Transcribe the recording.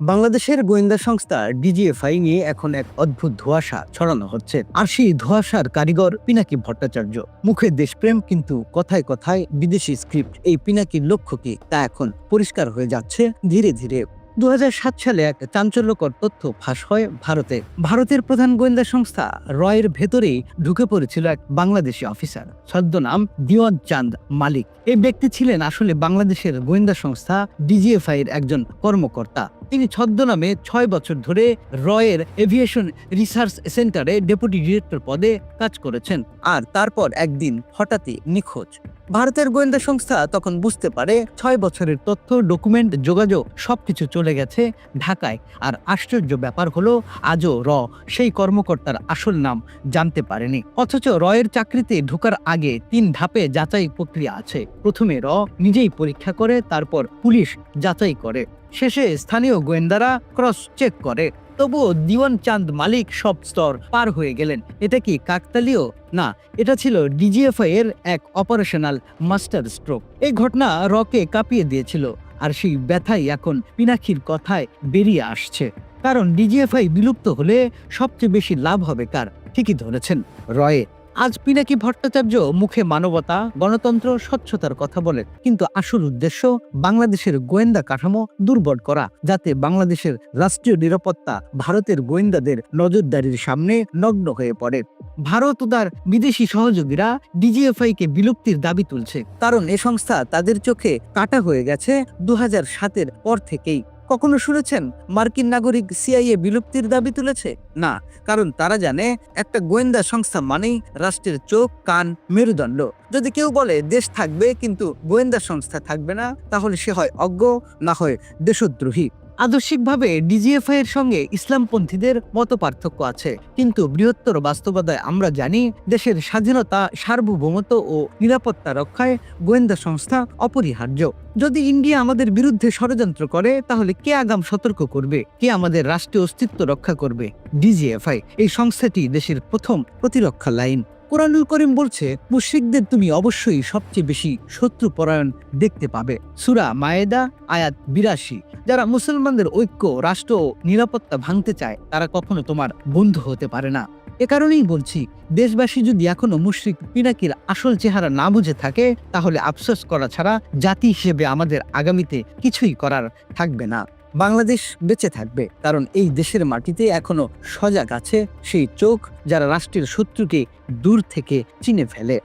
বাংলাদেশের গোয়েন্দা সংস্থা ডিজিএফআই নিয়ে এখন এক অদ্ভুত ধোঁয়াশা ছড়ানো হচ্ছে। আর সেই ধোঁয়াশার কারিগর পিনাকি ভট্টাচার্য। মুখে দেশপ্রেম কিন্তু কথায় কথায় বিদেশি স্ক্রিপ্ট। এই পিনাকির লক্ষ্য কি তা এখন পরিষ্কার হয়ে যাচ্ছে ধীরে ধীরে। দুহাজার সাত সালে এক চাঞ্চল্যকর তথ্য ফাঁস হয় ভারতে। ভারতের প্রধান গোয়েন্দা সংস্থা রয়ের ভেতরেই ঢুকে পড়েছিল এক বাংলাদেশি অফিসার। ছদ্মনাম দিওয়ান চাঁদ মালিক। এই ব্যক্তি ছিলেন আসলে বাংলাদেশের গোয়েন্দা সংস্থা ডিজিএফআই এর একজন কর্মকর্তা। তিনি ছদ্মনামে ছয় বছর ধরে রয়ের এভিয়েশন রিসার্চ সেন্টারে ডেপুটি ডিরেক্টর পদে কাজ করেছেন। আর তারপর একদিন হঠাৎই নিখোঁজ। ভারতের গোয়েন্দা সংস্থা তখন বুঝতে পারে ছয় বছরের তথ্য, ডকুমেন্ট, যোগাযোগ সবকিছু চলে গেছে ঢাকায়। আর আশ্চর্য ব্যাপার হলো, আজও র সেই কর্মকর্তার আসল নাম জানতে পারেনি। অথচ রয়ের চাকরিতে ঢোকার আগে তিন ধাপে যাচাই প্রক্রিয়া আছে। প্রথমে র নিজেই পরীক্ষা করে, তারপর পুলিশ যাচাই করে। শেষে স্থানীয় গোয়েন্দারা ক্রস চেক করে। তবুও দিওয়ান চাঁদ মালিক সব স্তর পার হয়ে গেলেন। এটা কি কাকতালীয়? না, এটা ছিল ডিজিএফআই এর এক অপারেশনাল মাস্টার স্ট্রোক এই ঘটনা রকে কাঁপিয়ে দিয়েছিল আর সেই ব্যথাই এখন পিনাখির কথায় বেরিয়ে আসছে। কারণ ডিজিএফআই বিলুপ্ত হলে সবচেয়ে বেশি লাভ হবে কার? ঠিকই ধরেছেন রয়ে আজ পিনাকি ভট্টাচার্য মুখে মানবতা, গণতন্ত্র, স্বচ্ছতার কথা বলেন। কিন্তু আসল উদ্দেশ্য বাংলাদেশের গোয়েন্দা কাঠামো দুর্বল করা, যাতে বাংলাদেশের রাষ্ট্রীয় নিরাপত্তা ভারতের গোয়েন্দাদের নজরদারির সামনে নগ্ন হয়ে পড়ে। ভারত ও তার বিদেশি সহযোগীরা ডিজিএফআই কে বিলুপ্তির দাবি তুলছে। কারণ এ সংস্থা তাদের চোখে কাটা হয়ে গেছে দু সাতের পর থেকেই। কখনো শুনেছেন মার্কিন নাগরিক সিআইএ বিলুপ্তির দাবি তুলেছে? না, কারণ তারা জানে একটা গোয়েন্দা সংস্থা মানেই রাষ্ট্রের চোখ, কান, মেরুদণ্ড। যদি কেউ বলে দেশ থাকবে কিন্তু গোয়েন্দা সংস্থা থাকবে না, তাহলে সে হয় অজ্ঞ, না হয় দেশদ্রোহী। আদর্শিকভাবে ডিজিএফআই এর সঙ্গে ইসলামপন্থীদের মত পার্থক্য আছে। কিন্তু বৃহত্তর বাস্তবতায় আমরা জানি, দেশের স্বাধীনতা, সার্বভৌমত্ব ও নিরাপত্তা রক্ষায় গোয়েন্দা সংস্থা অপরিহার্য। যদি ইন্ডিয়া আমাদের বিরুদ্ধে ষড়যন্ত্র করে, তাহলে কে আগাম সতর্ক করবে? কে আমাদের রাষ্ট্রীয় অস্তিত্ব রক্ষা করবে? ডিজিএফআই এই সংস্থাটি দেশের প্রথম প্রতিরক্ষা লাইন। কোরআনুল করিম বলছে, মুশ্রিকদের তুমি অবশ্যই সবচেয়ে বেশি শত্রু পরায়ণ দেখতে পাবে। সুরা মায়েদা, আয়াত বিরাশি। যারা মুসলমানদের ঐক্য, রাষ্ট্র ও নিরাপত্তা ভাঙতে চায়, তারা কখনো তোমার বন্ধু হতে পারে না। এ কারণেই বলছি, দেশবাসী যদি এখনও মুশ্রিক পিনাকির আসল চেহারা না বুঝে থাকে, তাহলে আফসোস করা ছাড়া জাতি হিসেবে আমাদের আগামীতে কিছুই করার থাকবে না। বাংলাদেশ বেঁচে থাকবে। কারণ এই দেশের মাটিতে এখনও সজাগ আছে সেই চোখ যারা রাষ্ট্রের শত্রুকে দূর থেকে চিনে ফেলে।